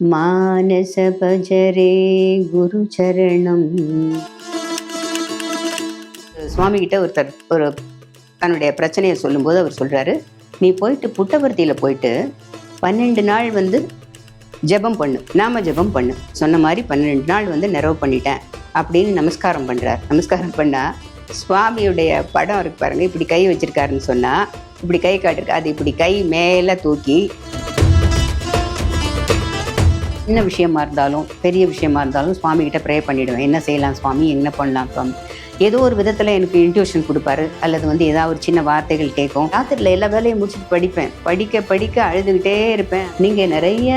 மானசபஜரே குரு சரணம் சுவாமி கிட்ட ஒருத்தர் ஒரு தன்னுடைய பிரச்சனையை சொல்லும்போது அவர் சொல்றாரு நீ போயிட்டு புட்டபர்த்தியில் போயிட்டு பன்னெண்டு நாள் வந்து ஜெபம் பண்ணு நாம ஜெபம் பண்ணு. சொன்ன மாதிரி பன்னெண்டு நாள் வந்து நிறைவு பண்ணிட்டேன் அப்படின்னு நமஸ்காரம் பண்றார். நமஸ்காரம் பண்ணா சுவாமியுடைய படம் இருக்கு பாருங்க இப்படி கை வச்சிருக்காருன்னு சொன்னா இப்படி கை காட்டிருக்கு அது இப்படி கை மேலே தூக்கி சின்ன விஷயமா இருந்தாலும் பெரிய விஷயமா இருந்தாலும் சுவாமி கிட்ட ப்ரே பண்ணிடுவேன். என்ன செய்யலாம் சுவாமி? என்ன பண்ணலாம் சுவாமி? ஏதோ ஒரு விதத்தில் எனக்கு இன்ட்யூஷன் கொடுப்பாரு. அல்லது வந்து ஏதாவது ஒரு சின்ன வார்த்தைகள் கேட்கும். ராத்திரியில் எல்லா வேலையும் முடிச்சுட்டு படிப்பேன். படிக்க படிக்க அழுதுகிட்டே இருப்பேன். நீங்கள் நிறைய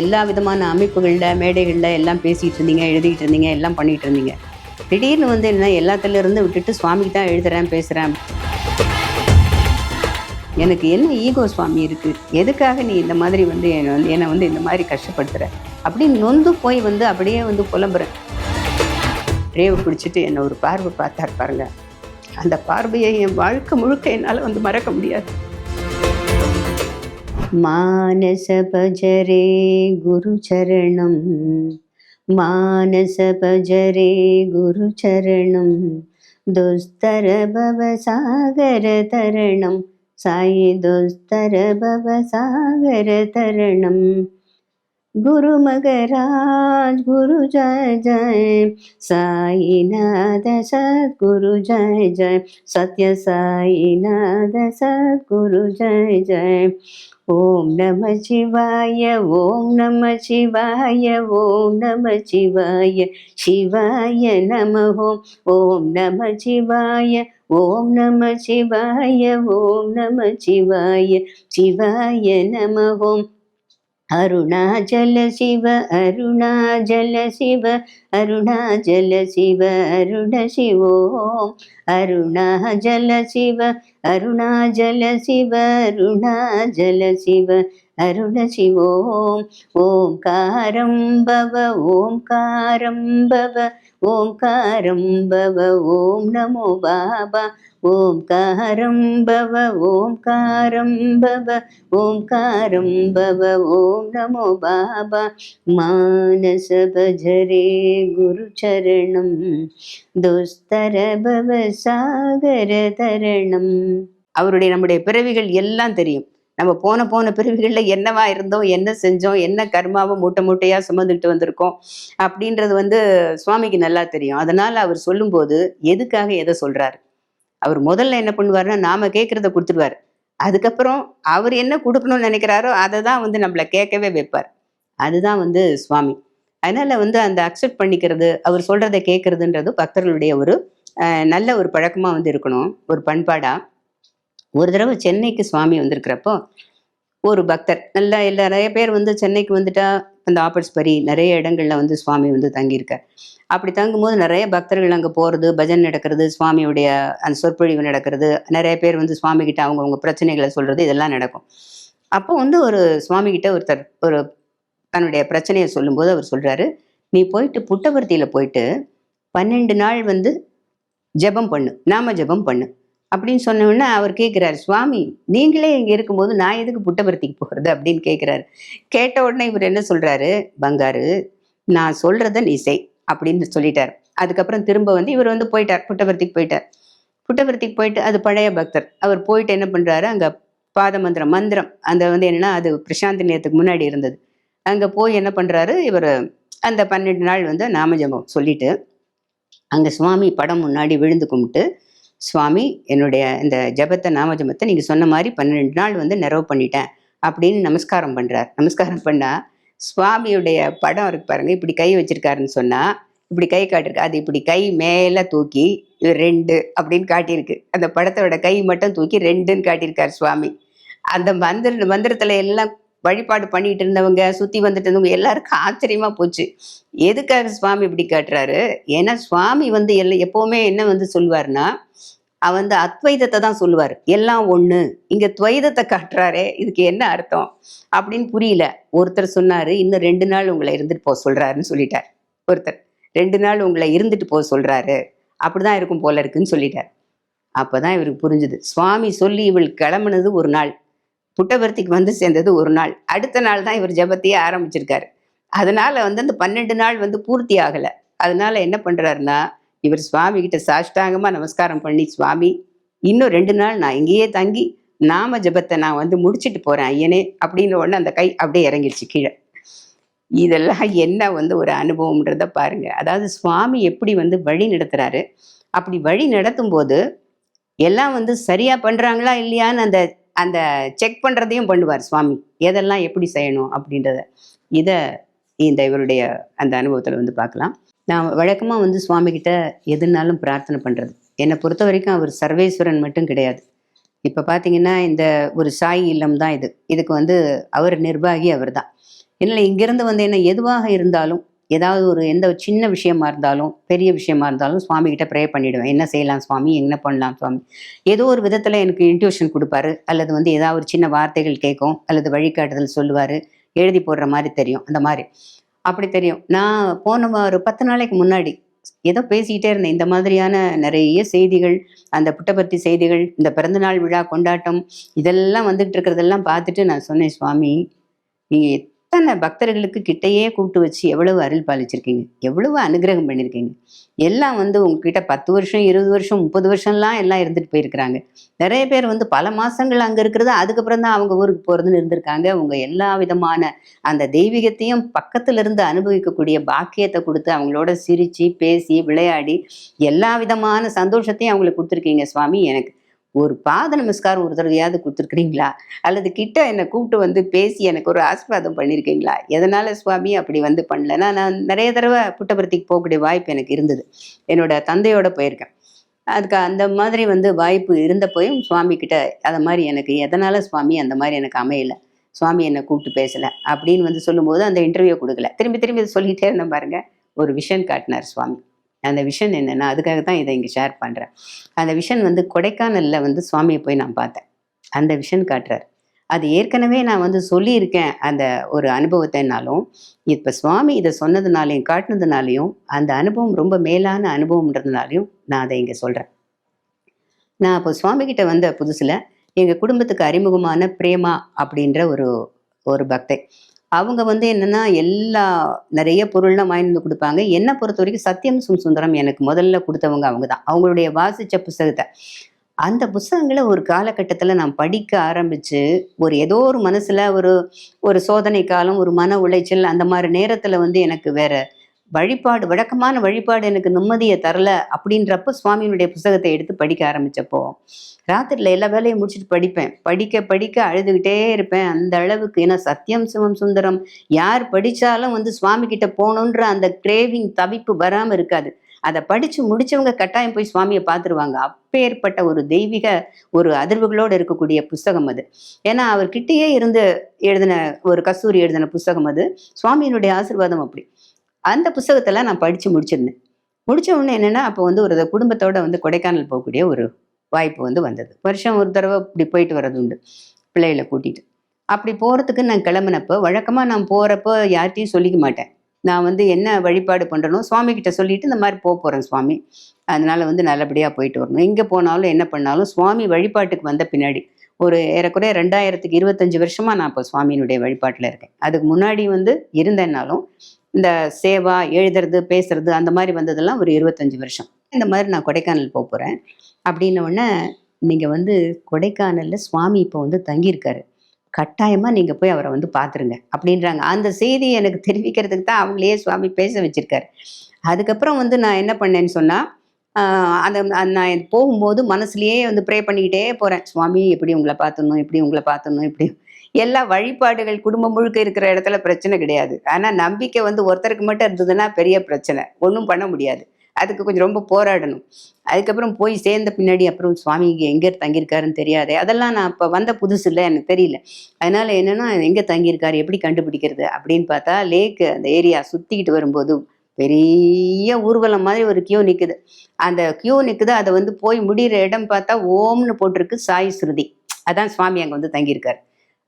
எல்லா விதமான அமைப்புகளில் மேடைகளில் எல்லாம் பேசிகிட்டு இருந்தீங்க எழுதிட்டு இருந்தீங்க எல்லாம் பண்ணிகிட்டு இருந்தீங்க. திடீர்னு வந்து என்ன எல்லாத்துலேருந்து விட்டுட்டு சுவாமிக்கு தான் எழுதுகிறேன் பேசுகிறேன் எனக்கு என்ன ஈகோ சுவாமி இருக்குது எதுக்காக நீ இந்த மாதிரி வந்து என்னை வந்து என்னை வந்து இந்த மாதிரி கஷ்டப்படுத்துகிற அப்படின்னு நொந்து போய் வந்து அப்படியே வந்து புலம்புறேன் ரேவை பிடிச்சிட்டு என்னை ஒரு பார்வை பார்த்தார் பாருங்க அந்த பார்வையை என் வாழ்க்கை முழுக்க என்னால் வந்து மறக்க முடியாது மானச பஜரே குரு சரணம் மானச பஜரே குரு சரணம் துஸ்தர பவ சாகர தரணம் साई दोस्तर भव सागर तरणम गुरु मगराज गुरु जय जय। साईनाथ सद्गुरु जय जय। सत्य साईनाथ सद्गुरु जय जय। ॐ नमः शिवाय ॐ नमः शिवाय ॐ नमः शिवाय। शिवाय नमः। ॐ नमः शिवाय ॐ नमः शिवाय ॐ नमः शिवाय। शिवाय नमः అరుణాచల శివ అరుణాచల శివ అరుణాచల శివ అరుణ శివో. అరుణాచల శివ అరుణాచల శివ అరుణాచల శివ అరుణ శివో. ఓంకారం భవ ఓంకారం భవ ஓம்காரம் பவ ஓம் நமோ பாபா. ஓம்காரம் பவ ஓம்காரம் பவ ஓம்காரம் பவ ஓம் நமோ பாபா. மானசபஜரே குருச்சரணம் துஸ்தர பவ சாகர தரணம். அவருடைய நம்முடைய பிறவிகள் எல்லாம் தெரியும். நம்ம போன போன பிரிவுகளில் என்னவா இருந்தோம் என்ன செஞ்சோம் என்ன கர்மாவை மூட்டை மூட்டையாக சுமந்துக்கிட்டு வந்திருக்கோம் அப்படின்றது வந்து சுவாமிக்கு நல்லா தெரியும். அதனால அவர் சொல்லும்போது எதுக்காக எதை சொல்றாரு? அவர் முதல்ல என்ன பண்ணுவாருன்னா நாம கேட்குறத கொடுத்துருவார். அதுக்கப்புறம் அவர் என்ன கொடுக்கணும்னு நினைக்கிறாரோ அதை தான் வந்து நம்மளை கேட்கவே வைப்பார். அதுதான் வந்து சுவாமி. அதனால வந்து அந்த அக்செப்ட் பண்ணிக்கிறது அவர் சொல்றதை கேட்கறதுன்றது பக்தர்களுடைய ஒரு நல்ல ஒரு பழக்கமா வந்து இருக்கணும். ஒரு பண்பாடா. ஒரு தடவை சென்னைக்கு சுவாமி வந்திருக்கிறப்போ ஒரு பக்தர் நல்லா எல்லா நிறைய பேர் வந்து சென்னைக்கு வந்துட்டா அந்த ஆப்பர்ஸ்பரி நிறைய இடங்கள்ல வந்து சுவாமி வந்து தங்கியிருக்கார். அப்படி தங்கும்போது நிறைய பக்தர்கள் அங்கே போகிறது பஜன் நடக்கிறது சுவாமியுடைய அந்த சொற்பொழிவு நடக்கிறது நிறைய பேர் வந்து சுவாமி கிட்ட அவங்கவுங்க பிரச்சனைகளை சொல்கிறது இதெல்லாம் நடக்கும். அப்போ வந்து ஒரு சுவாமி கிட்ட ஒருத்தர் ஒரு தன்னுடைய பிரச்சனையை சொல்லும்போது அவர் சொல்கிறாரு நீ போயிட்டு புட்டபர்த்தியில் போயிட்டு பன்னெண்டு நாள் வந்து ஜெபம் பண்ணு நாம ஜெபம் பண்ணு. அப்படின்னு சொன்ன உடனே அவர் கேட்குறாரு சுவாமி நீங்களே இங்கே இருக்கும்போது நான் எதுக்கு புட்டபர்த்திக்கு போகிறது அப்படின்னு கேட்குறாரு கேட்ட உடனே இவர் என்ன சொல்கிறாரு பங்காரு நான் சொல்கிறத நீ செய் அப்படின்னு சொல்லிட்டார். அதுக்கப்புறம் திரும்ப வந்து இவர் வந்து போயிட்டார் புட்டபர்த்திக்கு போயிட்டார். புட்டபர்த்திக்கு போயிட்டு அது பழைய பக்தர். அவர் போயிட்டு என்ன பண்ணுறாரு அங்கே பாத மந்திரம் மந்திரம் அந்த வந்து என்னன்னா அது பிரசாந்தி நேரத்துக்கு முன்னாடி இருந்தது. அங்கே போய் என்ன பண்ணுறாரு இவர் அந்த பன்னெண்டு நாள் வந்து நாமஜபம் சொல்லிட்டு அங்கே சுவாமி படம் முன்னாடி விழுந்து கும்பிட்டு சுவாமி என்னுடைய இந்த ஜபத்தை நாமஜபத்தை நீங்கள் சொன்ன மாதிரி பன்னெண்டு நாள் வந்து நிறைவு பண்ணிட்டேன் அப்படின்னு நமஸ்காரம் பண்ணுறார் நமஸ்காரம் பண்ணா சுவாமியுடைய படம் இருக்கு பாருங்க. இப்படி கை வச்சிருக்காருன்னு சொன்னா இப்படி கை காட்டிருக்கு. அது இப்படி கை மேலே தூக்கி ரெண்டு அப்படின்னு காட்டியிருக்கு. அந்த படத்தோட கை மட்டும் தூக்கி ரெண்டுன்னு காட்டியிருக்காரு சுவாமி. அந்த மந்திர மந்திரத்துல எல்லாம் வழிபாடு பண்ணிட்டு இருந்தவங்க சுத்தி வந்துட்டு இருந்தவங்க எல்லாருக்கும் ஆச்சரியமா போச்சு. எதுக்காக சுவாமி இப்படி காட்டுறாரு? ஏன்னா சுவாமி வந்து எல்லாம் எப்பவுமே என்ன வந்து சொல்லுவாருன்னா அவர் வந்து அத்வைதத்தை தான் சொல்லுவார். எல்லாம் ஒண்ணு. இங்க துவைதத்தை காட்டுறாரே. இதுக்கு என்ன அர்த்தம்? அப்படின்னு புரியல. ஒருத்தர் சொன்னாரு இன்னும் ரெண்டு நாள் உங்களை இருந்துட்டு போக சொல்றாருன்னு சொல்லிட்டார். ஒருத்தர் ரெண்டு நாள் உங்களை இருந்துட்டு போக சொல்றாரு. அப்படிதான் இருக்கும் போல இருக்குன்னு சொல்லிட்டார். அப்பதான் இவருக்கு புரிஞ்சுது. சுவாமி சொல்லி இவள் கிளம்புனது ஒரு நாள். புட்டபர்த்திக்கு வந்து சேர்ந்தது ஒரு நாள். அடுத்த நாள் தான் இவர் ஜெபத்தையே ஆரம்பிச்சிருக்காரு. அதனால வந்து அந்த பன்னெண்டு நாள் வந்து பூர்த்தி ஆகலை. அதனால என்ன பண்றாருன்னா இவர் சுவாமி கிட்ட சாஷ்டாங்கமா நமஸ்காரம் பண்ணி சுவாமி இன்னும் ரெண்டு நாள் நான் இங்கேயே தங்கி நாம ஜபத்தை நான் வந்து முடிச்சிட்டு போறேன் ஐயனே அப்படின்ற உடனே அந்த கை அப்படியே இறங்கிடுச்சு கீழே. இதெல்லாம் என்ன வந்து ஒரு அனுபவம்ன்றத பாருங்க. அதாவது சுவாமி எப்படி வந்து வழி நடத்துறாரு. அப்படி வழி நடத்தும் போது எல்லாம் வந்து சரியா பண்றாங்களா இல்லையான்னு அந்த அந்த செக் பண்றதையும் பண்ணுவார் சுவாமி. எதெல்லாம் எப்படி செய்யணும் அப்படின்றத. இதை இந்த இவருடைய அந்த அனுபவத்தில் வந்து பார்க்கலாம். நான் வழக்கமாக வந்து சுவாமிகிட்ட எதுனாலும் பிரார்த்தனை பண்ணுறது என்னை பொறுத்த வரைக்கும் அவர் சர்வேஸ்வரன் மட்டும் கிடையாது. இப்போ பார்த்தீங்கன்னா இந்த ஒரு சாய் இல்லம் தான் இது. இதுக்கு வந்து அவர் நிர்வாகி அவர் தான் இல்லை இங்கேருந்து வந்து என்ன எதுவாக இருந்தாலும் ஏதாவது ஒரு எந்த ஒரு சின்ன விஷயமா இருந்தாலும் பெரிய விஷயமா இருந்தாலும் சுவாமி கிட்ட ப்ரே பண்ணிடுவேன். என்ன செய்யலாம் சுவாமி? என்ன பண்ணலாம் சுவாமி? ஏதோ ஒரு விதத்தில் எனக்கு இன்ட்யூஷன் கொடுப்பாரு. அல்லது வந்து ஏதாவது ஒரு சின்ன வார்த்தைகள் கேட்கும். அல்லது வழிகாட்டுதல் சொல்லுவார். எழுதி போடுற மாதிரி தெரியும். அந்த மாதிரி. அப்படி தெரியும். நான் போன ஒரு பத்து நாளைக்கு முன்னாடி ஏதோ பேசிக்கிட்டே இருந்தேன். இந்த மாதிரியான நிறைய செய்திகள் அந்த புட்டபர்த்தி செய்திகள் இந்த பிறந்தநாள் விழா கொண்டாட்டம் இதெல்லாம் வந்துட்டு இருக்கிறதெல்லாம் பார்த்துட்டு நான் சொன்னேன் சுவாமி நீங்கள் அத்தனை பக்தர்களுக்கு கிட்டையே கூப்பிட்டு வச்சு எவ்வளவு அருள் பாலிச்சிருக்கீங்க? எவ்வளவு அனுகிரகம் பண்ணியிருக்கீங்க எல்லாம் வந்து உங்ககிட்ட பத்து வருஷம் இருபது வருஷம் முப்பது வருஷம்லாம் எல்லாம் இருந்துட்டு போயிருக்கிறாங்க. நிறைய பேர் வந்து பல மாசங்கள் அங்கே இருக்கிறது அதுக்கப்புறம் தான் அவங்க ஊருக்கு போகிறதுன்னு இருந்திருக்காங்க. உங்க எல்லா விதமான அந்த தெய்வீகத்தையும் பக்கத்துல இருந்து அனுபவிக்கக்கூடிய பாக்கியத்தை கொடுத்து அவங்களோட சிரிச்சு பேசி விளையாடி எல்லா விதமான சந்தோஷத்தையும் அவங்களுக்கு கொடுத்துருக்கீங்க சுவாமி. எனக்கு ஒரு பாத நமஸ்காரம் ஒரு தடவையாவது கொடுத்துருக்குறீங்களா? அல்லது கிட்ட என்னை கூப்பிட்டு வந்து பேசி எனக்கு ஒரு ஆசீர்வாதம் பண்ணியிருக்கீங்களா எதனால சுவாமி அப்படி வந்து பண்ணலன்னா நான் நிறைய தடவை புட்டபர்த்திக்கு போகக்கூடிய வாய்ப்பு எனக்கு இருந்தது. என்னோட தந்தையோட போயிருக்கேன். அதுக்கு அந்த மாதிரி வந்து வாய்ப்பு இருந்தப்போயும் சுவாமி கிட்ட அதை மாதிரி எனக்கு எதனால சுவாமி அந்த மாதிரி எனக்கு அமையலை? சுவாமி என்னை கூப்பிட்டு பேசலை. அப்படின்னு வந்து சொல்லும்போது அந்த இன்டர்வியூ கொடுக்கல. திரும்பி திரும்பி சொல்லிகிட்டே இருந்தேன் பாருங்கள் ஒரு விஷன் காட்டினார் சுவாமி. அந்த விஷன் என்னென்னா அதுக்காக தான் இதை இங்கே ஷேர் பண்ணுறேன் அந்த விஷன் வந்து கொடைக்கானலில் வந்து சுவாமியை போய் நான் பார்த்தேன். அந்த விஷன் காட்டுறார். அது ஏற்கனவே நான் வந்து சொல்லியிருக்கேன் அந்த ஒரு அனுபவத்தைனாலும் இப்போ சுவாமி இதை சொன்னதுனாலையும் காட்டினதுனாலையும் அந்த அனுபவம் ரொம்ப மேலான அனுபவம்ன்றதுனாலையும் நான் அதை இங்கே சொல்கிறேன் நான் அப்போ சுவாமிகிட்ட வந்த புதுசில் எங்கள் குடும்பத்துக்கு அறிமுகமான பிரேமா அப்படின்ற ஒரு ஒரு பக்தை. அவங்க வந்து என்னன்னா எல்லா நிறைய பொருள்லாம் வாங்கி வந்து கொடுப்பாங்க. என்னை பொறுத்த வரைக்கும் சத்தியம் சும் சுந்தரம் எனக்கு முதல்ல கொடுத்தவங்க அவங்க தான் அவங்களுடைய வாசிச்ச புஸ்தகத்தை. அந்த புஸ்தகங்களை ஒரு காலகட்டத்தில் நான் படிக்க ஆரம்பித்து ஒரு ஏதோ ஒரு மனசில் ஒரு ஒரு சோதனை காலம் ஒரு மன உளைச்சல் அந்த மாதிரி நேரத்தில் வந்து எனக்கு வேறு வழிபாடு வழக்கமான வழிபாடு எனக்கு நிம்மதியை தரல அப்படின்றப்ப சுவாமியினுடைய புஸ்தகத்தை எடுத்து படிக்க ஆரம்பிச்சப்போ ராத்திரில எல்லா வேலையும் முடிச்சுட்டு படிப்பேன். படிக்க படிக்க அழுதுகிட்டே இருப்பேன். அந்த அளவுக்கு ஏன்னா சத்தியம் சிவம் சுந்தரம் யார் படிச்சாலும் வந்து சுவாமி கிட்ட போகணுன்ற அந்த கிரேவிங் தவிப்பு வராமல் இருக்காது. அதை படிச்சு முடிச்சவங்க கட்டாயம் போய் சுவாமியை பார்த்துருவாங்க. அப்பேற்பட்ட ஒரு தெய்வீக ஒரு அதிர்வுகளோடு இருக்கக்கூடிய புஸ்தகம் அது. ஏன்னா அவர் கிட்டேயே இருந்து எழுதின ஒரு கஸ்தூரி எழுதின புஸ்தகம் அது. சுவாமியினுடைய ஆசீர்வாதம் அப்படி. அந்த புஸ்தகத்தெல்லாம் நான் படித்து முடிச்சிருந்தேன். முடித்த உடனே என்னென்னா அப்போ வந்து ஒரு குடும்பத்தோடு வந்து கொடைக்கானல் போகக்கூடிய ஒரு வாய்ப்பு வந்து வந்தது. வருஷம் ஒரு தடவை இப்படி போயிட்டு வர்றது உண்டு பிள்ளைகளை கூட்டிகிட்டு அப்படி போகிறதுக்கு நான் கிளம்புனப்போ வழக்கமாக நான் போகிறப்போ யார்கிட்டையும் சொல்லிக்க மாட்டேன். நான் வந்து என்ன வழிபாடு பண்ணுறனோ சுவாமி கிட்ட சொல்லிட்டு இந்த மாதிரி போக போகிறேன் சுவாமி. அதனால் வந்து நல்லபடியாக போயிட்டு வரணும். எங்கே போனாலும் என்ன பண்ணாலும் சுவாமி வழிபாட்டுக்கு வந்த பின்னாடி ஒரு ஏறக்குறைய ரெண்டாயிரத்துக்கு இருபத்தஞ்சு வருஷமாக நான் இப்போ சுவாமியினுடைய வழிபாட்டில் இருக்கேன். அதுக்கு முன்னாடி வந்து இருந்தேன்னாலும் இந்த சேவா எழுதுறது பேசுறது அந்த மாதிரி வந்ததெல்லாம் ஒரு இருபத்தஞ்சு வருஷம். இந்த மாதிரி நான் கொடைக்கானல் போக போகிறேன் அப்படின்ன உடனே நீங்கள் வந்து கொடைக்கானலில் சுவாமி இப்போ வந்து தங்கியிருக்காரு. கட்டாயமாக நீங்கள் போய் அவரை வந்து பார்த்துருங்க அப்படின்றாங்க. அந்த செய்தி எனக்கு தெரிவிக்கிறதுக்கு தான் அவங்களே சுவாமி பேச வச்சிருக்காரு. அதுக்கப்புறம் வந்து நான் என்ன பண்ணேன்னு சொன்னால் அந்த நான் போகும்போது மனசுலயே வந்து ப்ரே பண்ணிக்கிட்டே போகிறேன் சுவாமி எப்படி உங்களை பார்த்துடணும் எப்படி உங்களை பார்த்துடணும் இப்படி எல்லா வழிபாடுகள் குடும்பம் முழுக்க இருக்கிற இடத்துல பிரச்சனை கிடையாது. ஆனால் நம்பிக்கை வந்து ஒருத்தருக்கு மட்டும் இருந்ததுன்னா பெரிய பிரச்சனை. ஒன்றும் பண்ண முடியாது. அதுக்கு கொஞ்சம் ரொம்ப போராடணும். அதுக்கப்புறம் போய் சேர்ந்த பின்னாடி அப்புறம் சுவாமி இங்கே எங்கே தங்கியிருக்காருன்னு தெரியாது. அதெல்லாம் நான் இப்போ வந்த புதுசு இல்லை எனக்கு தெரியல. அதனால என்னன்னா எங்கே தங்கியிருக்காரு? எப்படி கண்டுபிடிக்கிறது? அப்படின்னு பார்த்தா லேக்கு அந்த ஏரியா சுற்றிக்கிட்டு வரும்போது பெரிய ஊர்வலம் மாதிரி ஒரு கியூ நிற்குது அந்த கியூ நிற்குது அதை வந்து போய் முடிகிற இடம் பார்த்தா ஓம்னு போட்டிருக்கு சாய் ஸ்ருதி. அதான் சுவாமி அங்கே வந்து தங்கியிருக்காரு.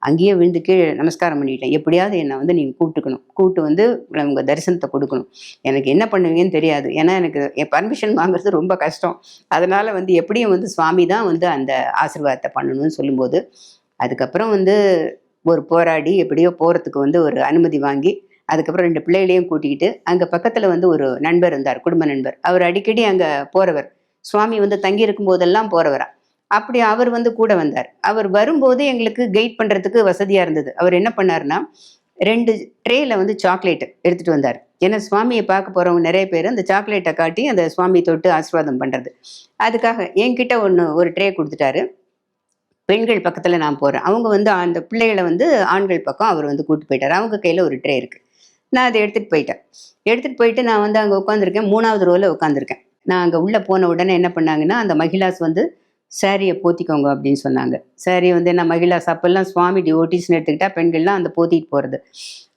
அங்கேயே விழுந்து கீழே நமஸ்காரம் பண்ணிட்டேன். எப்படியாவது என்னை வந்து நீங்கள் கூப்பிட்டுக்கணும். கூப்பிட்டு வந்து உங்கள் தரிசனத்தை கொடுக்கணும். எனக்கு என்ன பண்ணுவீங்கன்னு தெரியாது. ஏன்னா எனக்கு என் பர்மிஷன் வாங்குறது ரொம்ப கஷ்டம். அதனால் வந்து எப்படியும் வந்து சுவாமி தான் வந்து அந்த ஆசீர்வாதத்தை பண்ணணும்னு சொல்லும்போது அதுக்கப்புறம் வந்து ஒரு போராடி எப்படியோ போகிறதுக்கு வந்து ஒரு அனுமதி வாங்கி அதுக்கப்புறம் ரெண்டு பிள்ளைகளையும் கூட்டிக்கிட்டு அங்கே பக்கத்தில் வந்து ஒரு நண்பர் இருந்தார் குடும்ப நண்பர். அவர் அடிக்கடி அங்கே போகிறவர் சுவாமி வந்து தங்கி இருக்கும் போதெல்லாம் போகிறவரா அப்படி அவர் வந்து கூட வந்தார். அவர் வரும்போது எங்களுக்கு கைட் பண்ணுறதுக்கு வசதியாக இருந்தது. அவர் என்ன பண்ணாருன்னா ரெண்டு ட்ரேல வந்து சாக்லேட் எடுத்துகிட்டு வந்தார். ஏன்னா சுவாமியை பார்க்க போகிறவங்க நிறைய பேர் அந்த சாக்லேட்டை காட்டி அந்த சுவாமி தொட்டு ஆசீர்வாதம் பண்ணுறது அதுக்காக என்கிட்ட ஒன்று ஒரு ட்ரே கொடுத்துட்டாரு. பெண்கள் பக்கத்தில் நான் போகிறேன் அவங்க வந்து அந்த பிள்ளைகளை வந்து ஆண்கள் பக்கம் அவர் வந்து கூட்டு போயிட்டார். அவங்க கையில் ஒரு ட்ரே இருக்குது நான் அதை எடுத்துகிட்டு போயிட்டேன். எடுத்துகிட்டு போயிட்டு நான் வந்து அங்கே உட்காந்துருக்கேன் மூணாவது ரோவில் உட்காந்துருக்கேன் நான் அங்கே உள்ளே போன உடனே என்ன பண்ணாங்கன்னா அந்த மகிழாஸ் வந்து சாரியை போத்திக்கோங்க அப்படின்னு சொன்னாங்க. சாரி வந்து என்ன மகிழாஸ் அப்பெல்லாம் சுவாமி டிவோட்டிஸ்னு எடுத்துக்கிட்டா பெண்கள்லாம் அந்த போத்திட்டு போகிறது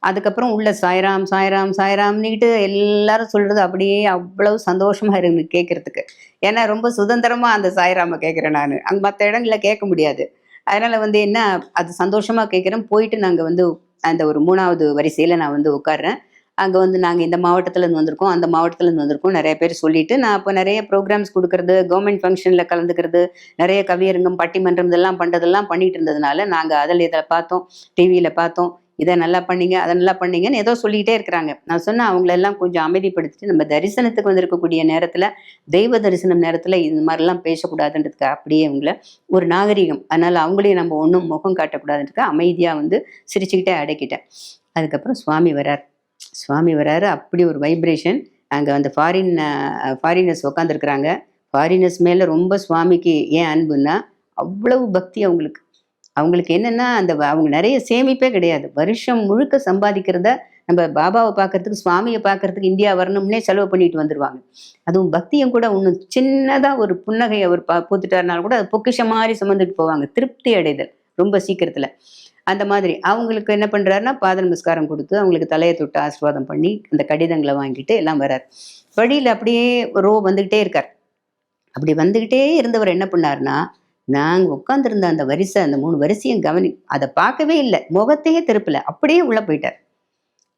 அதுக்கப்புறம் உள்ள சாய்ராம் சாய்ராம் சாய்ராம்னுக்கிட்டு எல்லாரும் சொல்கிறது அப்படியே அவ்வளவு சந்தோஷமாக இருக்கு கேட்குறதுக்கு ஏன்னா ரொம்ப சுதந்திரமாக அந்த சாய்ராமை கேட்குறேன் நான். அங்கே மற்ற இடங்களில் கேட்க முடியாது. அதனால் வந்து என்ன அது சந்தோஷமாக கேட்குறேன் போயிட்டு நாங்கள் வந்து அந்த ஒரு மூணாவது வரிசையில் நான் வந்து உட்கார்றேன். அங்கே வந்து நாங்கள் இந்த மாவட்டத்துலேருந்து வந்திருக்கோம். அந்த மாவட்டத்துலேருந்து வந்திருக்கோம். நிறைய பேர் சொல்லிட்டு நான் அப்போ நிறைய ப்ரோக்ராம்ஸ் கொடுக்கறது கவர்மெண்ட் ஃபங்க்ஷனில் கலந்துக்கிறது நிறைய கவியரங்கம் பட்டிமன்றம் இதெல்லாம் பண்ணுறதெல்லாம் பண்ணிட்டு இருந்ததுனால நாங்கள் அதில் இதில் பார்த்தோம். டிவியில் பார்த்தோம். இதை நல்லா பண்ணீங்க அதை நல்லா பண்ணீங்கன்னு ஏதோ சொல்லிக்கிட்டே இருக்கிறாங்க. நான் சொன்னேன் அவங்களெல்லாம் கொஞ்சம் அமைதிப்படுத்திட்டு நம்ம தரிசனத்துக்கு வந்திருக்கக்கூடிய நேரத்தில் தெய்வ தரிசனம் நேரத்தில் இந்த மாதிரிலாம் பேசக்கூடாதுன்றதுக்கு அப்படியே அவங்கள ஒரு நாகரிகம். அதனால் அவங்களையும் நம்ம ஒன்றும் முகம் காட்டக்கூடாதுன்றதுக்கு அமைதியாக வந்து சிரிச்சுக்கிட்டே அடக்கிட்டேன். அதுக்கப்புறம் சுவாமி வரார் சுவாமி வராரு. அப்படி ஒரு வைப்ரேஷன் அங்கே அந்த ஃபாரின் ஃபாரினர்ஸ் உட்காந்துருக்குறாங்க ஃபாரினர்ஸ் மேலே ரொம்ப சுவாமிக்கு ஏன் அன்புன்னா அவ்வளவு பக்தி அவங்களுக்கு. அவங்களுக்கு என்னென்னா அந்த வ- அவங்க நிறைய சேமிப்பே கிடையாது. வருஷம் முழுக்க சம்பாதிக்கிறத நம்ம பாபாவை பார்க்கறதுக்கு சுவாமியை பார்க்கறதுக்கு இந்தியா வரணும்னே செலவு பண்ணிட்டு வந்துடுவாங்க அதுவும் பக்தியும் கூட ஒன்று சின்னதாக ஒரு புன்னகை அவர் பா பூத்துட்டாருனாலும் கூட அது பொக்கிஷம் மாதிரி சுமந்துட்டு போவாங்க. திருப்தி அடைதல் ரொம்ப சீக்கிரத்தில். அந்த மாதிரி. அவங்களுக்கு என்ன பண்ணுறாருன்னா பாத நமஸ்காரம் கொடுத்து அவங்களுக்கு தலையை தொட்டு ஆசீர்வாதம் பண்ணி அந்த கடிதங்களை வாங்கிட்டு எல்லாம் வர்றார். வழியில் அப்படியே ரோ வந்துக்கிட்டே இருக்கார். அப்படி வந்துக்கிட்டே இருந்தவர் என்ன பண்ணாருன்னா நாங்கள் உட்காந்துருந்த அந்த வரிசை அந்த மூணு வரிசையும் கவனி அதை பார்க்கவே இல்லை. முகத்தையே திருப்பலை. அப்படியே உள்ளே போயிட்டார்.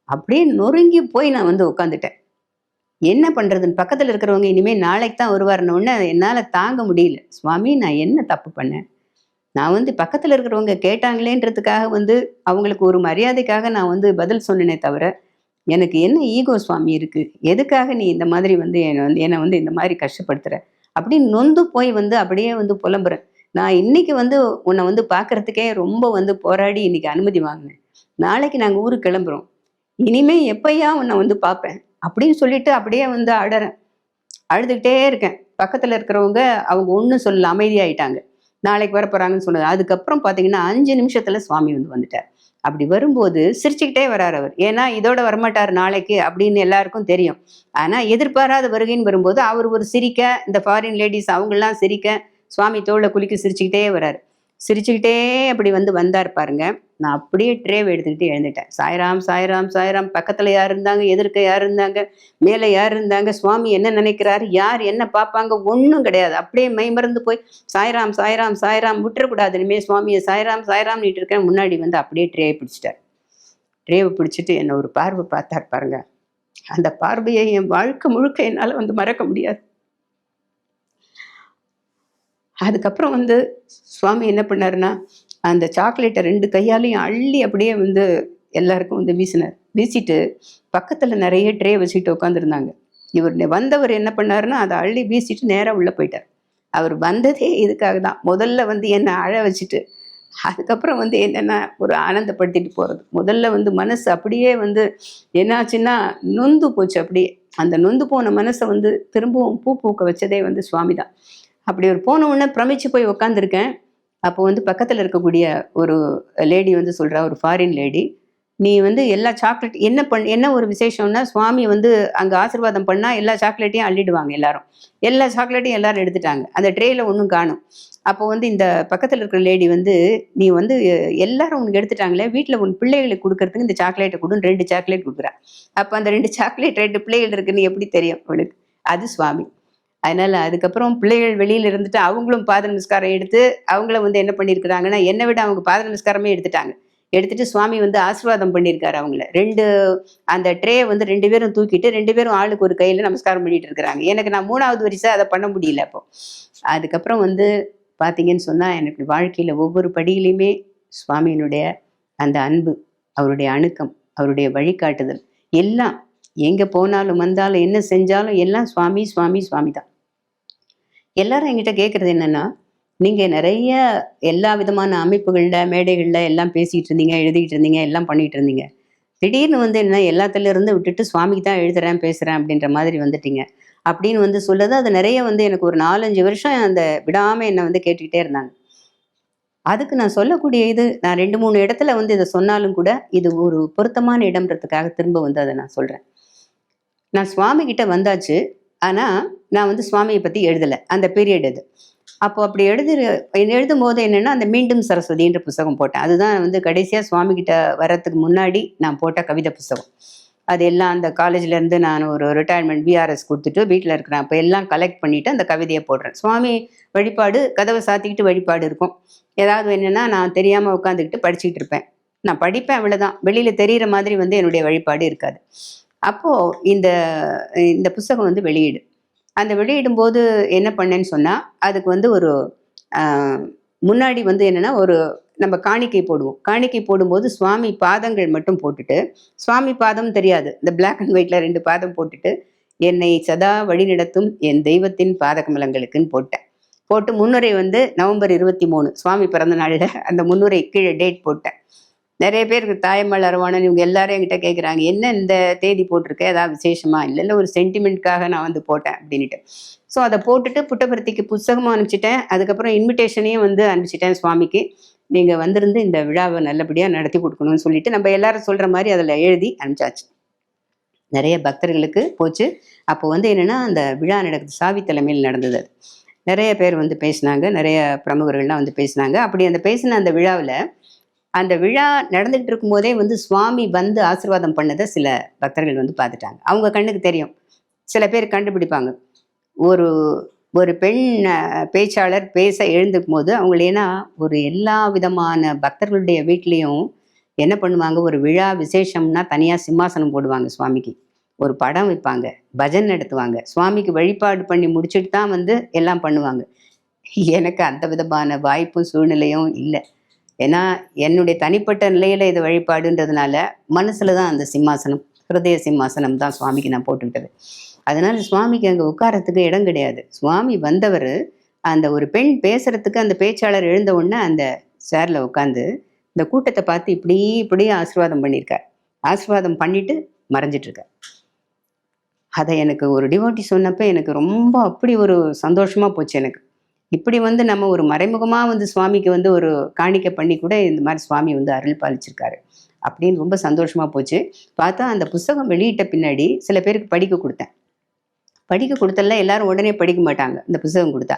அப்படியே நொறுங்கி போய் நான் வந்து உட்காந்துட்டேன் என்ன பண்ணுறதுன்னு பக்கத்தில் இருக்கிறவங்க இனிமேல் நாளைக்கு தான் வருவாருன்னு என்னால் தாங்க முடியல. சுவாமி நான் என்ன தப்பு பண்ணேன்? நான் வந்து பக்கத்தில் இருக்கிறவங்க கேட்டாங்களேன்றதுக்காக வந்து அவங்களுக்கு ஒரு மரியாதைக்காக நான் வந்து பதில் சொன்னேனே தவிர எனக்கு என்ன ஈகோ சுவாமி இருக்குது எதுக்காக நீ இந்த மாதிரி வந்து என்னை வந்து என்னை வந்து இந்த மாதிரி கஷ்டப்படுத்துகிற அப்படின்னு நொந்து போய் வந்து அப்படியே வந்து புலம்புறேன். நான் இன்னைக்கு வந்து உன்னை வந்து பார்க்கறதுக்கே ரொம்ப வந்து போராடி இன்னைக்கு அனுமதி வாங்கினேன். நாளைக்கு நாங்கள் ஊருக்கு கிளம்புறோம். இனிமே எப்பயா உன்னை வந்து பார்ப்பேன் அப்படின்னு சொல்லிட்டு அப்படியே வந்து அழறேன் அழுதுகிட்டே இருக்கேன். பக்கத்தில் இருக்கிறவங்க அவங்க ஒன்றும் சொல்ல அமைதியாயிட்டாங்க. நாளைக்கு வர போகிறாங்கன்னு சொன்னது. அதுக்கப்புறம் பார்த்தீங்கன்னா அஞ்சு நிமிஷத்துல சுவாமி வந்து வந்துட்டார். அப்படி வரும்போது சிரிச்சுக்கிட்டே வரார் அவர். ஏன்னா இதோட வரமாட்டார் நாளைக்கு அப்படின்னு எல்லாருக்கும் தெரியும். ஆனா எதிர்பாராத வருகைன்னு வரும்போது அவர் ஒரு சிரிக்க இந்த ஃபாரின் லேடிஸ் அவங்கெல்லாம் சிரிக்க சுவாமி தோளில் குளிக்க சிரிச்சுக்கிட்டே வராரு. சிரிச்சுக்கிட்டே அப்படி வந்து வந்தார் பாருங்க. நான் அப்படியே ட்ரேவ் எடுத்துக்கிட்டு எழுந்துட்டேன். சாய்ராம் சாய்ராம் சாய்ராம் பக்கத்தில் யார் இருந்தாங்க? எதிர்க்க யார் இருந்தாங்க? மேலே யார் இருந்தாங்க? சுவாமி என்ன நினைக்கிறாரு? யார் என்ன பார்ப்பாங்க? ஒன்றும் கிடையாது. அப்படியே மைமறந்து போய் சாய்ராம் சாய்ராம் சாய்ராம் விட்டுறக்கூடாது. இனிமேல் சுவாமியை சாய்ராம் சாய்ராம் நீட்டு இருக்கேன். முன்னாடி வந்து அப்படியே ட்ரே பிடிச்சிட்டார். ட்ரேவை பிடிச்சிட்டு என்னை ஒரு பார்வை பார்த்தார் பாருங்க. அந்த பார்வையை என் வாழ்க்கை முழுக்க என்னால் வந்து மறக்க முடியாது. அதுக்கப்புறம் வந்து சுவாமி என்ன பண்ணாருன்னா அந்த சாக்லேட்டை ரெண்டு கையாலையும் அள்ளி அப்படியே வந்து எல்லாருக்கும் வந்து வீசினார். வீசிட்டு பக்கத்தில் நிறைய ட்ரே வச்சுட்டு உட்காந்துருந்தாங்க இவர் வந்தவர் என்ன பண்ணாருன்னா அதை அள்ளி வீசிட்டு நேராக உள்ளே போயிட்டார். அவர் வந்ததே இதுக்காக தான். முதல்ல வந்து என்னை அழ வச்சுட்டு அதுக்கப்புறம் வந்து என்னென்னா ஒரு ஆனந்தப்படுத்திட்டு போகிறது முதல்ல வந்து மனசு அப்படியே வந்து என்னாச்சுன்னா நொந்து போச்சு அப்படியே. அந்த நொந்து போன மனசை வந்து திரும்பவும் பூ பூக்க வச்சதே வந்து சுவாமி தான் அப்படி ஒரு போன உடனே பிரமிச்சு போய் உட்காந்துருக்கேன் அப்போ வந்து பக்கத்தில் இருக்கக்கூடிய ஒரு லேடி வந்து சொல்கிறா ஒரு ஃபாரின் லேடி நீ வந்து எல்லா சாக்லேட் என்ன பண் என்ன ஒரு விசேஷம்னா சுவாமி வந்து அங்கே ஆசீர்வாதம் பண்ணால் எல்லா சாக்லேட்டையும் அள்ளிடுவாங்க எல்லாரும். எல்லா சாக்லேட்டையும் எல்லாரும் எடுத்துட்டாங்க. அந்த ட்ரேயில் ஒன்றும் காணும். அப்போ வந்து இந்த பக்கத்தில் இருக்கிற லேடி வந்து நீ வந்து எல்லாரும் உனக்கு எடுத்துட்டாங்களே வீட்டில் உன் பிள்ளைகளுக்கு கொடுக்கறதுக்கு இந்த சாக்லேட்டை கொடுன்னு ரெண்டு சாக்லேட் கொடுக்குறா. அப்போ அந்த ரெண்டு சாக்லேட் ரெண்டு பிள்ளைகள் இருக்குன்னு எப்படி தெரியும் அவளுக்கு? அது சுவாமி. அதனால அதுக்கப்புறம் பிள்ளைகள் வெளியில இருந்துட்டு அவங்களும் பாத நமஸ்காரம் எடுத்து அவங்கள வந்து என்ன பண்ணியிருக்கிறாங்கன்னா என்னை விட அவங்க பாத நமஸ்காரமே எடுத்துட்டாங்க. எடுத்துட்டு சுவாமி வந்து ஆசீர்வாதம் பண்ணியிருக்காரு அவங்கள. ரெண்டு அந்த ட்ரே வந்து ரெண்டு பேரும் தூக்கிட்டு ரெண்டு பேரும் ஆளுக்கு ஒரு கையில் நமஸ்காரம் பண்ணிட்டு இருக்கிறாங்க. எனக்கு நான் மூணாவது வரிசை அதை பண்ண முடியல அப்போ. அதுக்கப்புறம் வந்து பார்த்தீங்கன்னு சொன்னால் எனக்கு வாழ்க்கையில் ஒவ்வொரு படியிலையுமே சுவாமியினுடைய அந்த அன்பு அவருடைய அணுக்கம் அவருடைய வழிகாட்டுதல் எல்லாம் எங்கே போனாலும் வந்தாலும் என்ன செஞ்சாலும் எல்லாம் சுவாமி சுவாமி சுவாமி தான். எல்லாரும் என்கிட்ட கேட்குறது என்னன்னா நீங்கள் நிறைய எல்லா விதமான அமைப்புகளில் மேடைகளில் எல்லாம் பேசிகிட்டு இருந்தீங்க எழுதிட்டு இருந்தீங்க எல்லாம் பண்ணிட்டு இருந்தீங்க. திடீர்னு வந்து என்ன எல்லாத்துல இருந்து விட்டுட்டு சுவாமிக்கு தான் எழுதுறேன் பேசுகிறேன் அப்படின்ற மாதிரி வந்துட்டீங்க. அப்படின்னு வந்து சொல்லது அது நிறைய வந்து எனக்கு ஒரு நாலஞ்சு வருஷம் அந்த விடாமல் என்னை வந்து கேட்டுக்கிட்டே இருந்தாங்க. அதுக்கு நான் சொல்லக்கூடிய இது நான் ரெண்டு மூணு இடத்துல வந்து இதை சொன்னாலும் கூட இது ஒரு பொருத்தமான இடம்ன்றதுக்காக திரும்ப வந்து அதை நான் சொல்கிறேன் நான் சுவாமி கிட்ட வந்தாச்சு ஆனால் நான் வந்து சுவாமியை பற்றி எழுதலை. அந்த பீரியட் இது. அப்போ அப்படி எழுதுற எழுதும் போது என்னென்னா அந்த மீண்டும் சரஸ்வதின்ற புஸ்தகம் போட்டேன். அதுதான் வந்து கடைசியாக சுவாமிகிட்ட வர்றதுக்கு முன்னாடி நான் போட்ட கவிதை புஸ்தகம். அது எல்லாம் அந்த காலேஜ்லேருந்து நான் ஒரு ரிட்டையர்மெண்ட் பிஆர்எஸ் கொடுத்துட்டு வீட்டில் இருக்கிறேன். அப்போ எல்லாம் கலெக்ட் பண்ணிட்டு அந்த கவிதையை போடுறேன். சுவாமி வழிபாடு கதவை சாத்திக்கிட்டு வழிபாடு இருக்கும். ஏதாவது என்னென்னா நான் தெரியாமல் உட்காந்துக்கிட்டு படிச்சுக்கிட்டு இருப்பேன். நான் படிப்பேன் அவ்வளோதான் வெளியில் தெரிகிற மாதிரி வந்து என்னுடைய வழிபாடு இருக்காது. அப்போது இந்த இந்த புஸ்தகம் வந்து வெளியீடு. அந்த வெளியிடும்போது என்ன பண்ணேன்னு சொன்னால் அதுக்கு வந்து ஒரு முன்னாடி வந்து என்னென்னா ஒரு நம்ம காணிக்கை போடுவோம். காணிக்கை போடும்போது சுவாமி பாதங்கள் மட்டும் போட்டுட்டு சுவாமி பாதம் தெரியாது. இந்த பிளாக் அண்ட் ஒயிட்டில் ரெண்டு பாதம் போட்டுட்டு என்னை சதா வழிநடத்தும் என் தெய்வத்தின் பாதகமலங்களுக்குன்னு போட்டேன். போட்டு முன்னுரை வந்து நவம்பர் இருபத்தி மூணு சுவாமி பிறந்த நாளில் அந்த முன்னுரை கீழே டேட் போட்டேன். நிறைய பேருக்கு தாயம்மாள் அரவாணன் இவங்க எல்லாரும் என்கிட்ட கேட்குறாங்க என்ன இந்த தேதி போட்டிருக்க? ஏதாவது விசேஷமா? இல்லை இல்லை ஒரு சென்டிமெண்ட்காக நான் வந்து போட்டேன் அப்படின்ட்டு ஸோ அதை போட்டுட்டு புட்டபர்த்திக்கு புத்தகமும் அனுப்பிச்சிட்டேன். அதுக்கப்புறம் இன்விடேஷனையும் வந்து அனுப்பிச்சிட்டேன் சுவாமிக்கு. நீங்கள் வந்திருந்து இந்த விழாவை நல்லபடியாக நடத்தி கொடுக்கணும்னு சொல்லிட்டு நம்ம எல்லாரும் சொல்கிற மாதிரி அதில் எழுதி அனுப்பிச்சாச்சு. நிறைய பக்தர்களுக்கு போச்சு. அப்போ வந்து என்னென்னா அந்த விழா நடக்குது. சாவி தலைமையில் நடந்தது அது. நிறைய பேர் வந்து பேசினாங்க. நிறைய பிரமுகர்கள்லாம் வந்து பேசினாங்க. அப்படி அந்த பேசின அந்த விழாவில் அந்த விழா நடந்துகிட்டு இருக்கும்போதே வந்து சுவாமி வந்து ஆசீர்வாதம் பண்ணதை சில பக்தர்கள் வந்து பார்த்துட்டாங்க. அவங்க கண்ணுக்கு தெரியும். சில பேர் கண்டுபிடிப்பாங்க. ஒரு ஒரு பெண் பேச்சாளர் பேச எழுந்துக்கும் போது அவங்களேனா ஏன்னா ஒரு எல்லா விதமான பக்தர்களுடைய வீட்லேயும் என்ன பண்ணுவாங்க? ஒரு விழா விசேஷம்னா தனியாக சிம்மாசனம் போடுவாங்க சுவாமிக்கு. ஒரு படம் வைப்பாங்க. பஜன் நடத்துவாங்க. சுவாமிக்கு வழிபாடு பண்ணி முடிச்சுட்டு தான் வந்து எல்லாம் பண்ணுவாங்க. எனக்கு அந்த விதமான வாய்ப்பும் சூழ்நிலையும் இல்லை. ஏன்னா என்னுடைய தனிப்பட்ட நிலையில இது வழிபாடுன்றதுனால மனசுல தான் அந்த சிம்மாசனம் ஹிருதய சிம்மாசனம் தான் சுவாமிக்கு நான் போட்டுக்கிட்டது. அதனால சுவாமிக்கு அங்கே உட்காரத்துக்கு இடம் கிடையாது. சுவாமி வந்தவர் அந்த ஒரு பெண் பேசுறதுக்கு அந்த பேச்சாளர் எழுந்த உடனே அந்த சேர்ல உட்காந்து இந்த கூட்டத்தை பார்த்து இப்படி இப்படி ஆசீர்வாதம் பண்ணியிருக்கார். ஆசீர்வாதம் பண்ணிட்டு மறைஞ்சிட்டுருக்கேன் அதை எனக்கு ஒரு டிவோட்டி சொன்னப்ப எனக்கு ரொம்ப அப்படி ஒரு சந்தோஷமா போச்சு எனக்கு. இப்படி வந்து நம்ம ஒரு மறைமுகமாக வந்து சுவாமிக்கு வந்து ஒரு காணிக்கை பண்ணி கூட இந்த மாதிரி சுவாமி வந்து அருள் பாலிச்சிருக்காரு. அப்படின்னு ரொம்ப சந்தோஷமாக போச்சு. பார்த்தா அந்த புஸ்தகம் வெளியிட்ட பின்னாடி சில பேருக்கு படிக்க கொடுத்தேன். படிக்க கொடுத்தல எல்லாரும் உடனே படிக்க மாட்டாங்க இந்த புஸ்தகம் கொடுத்தா.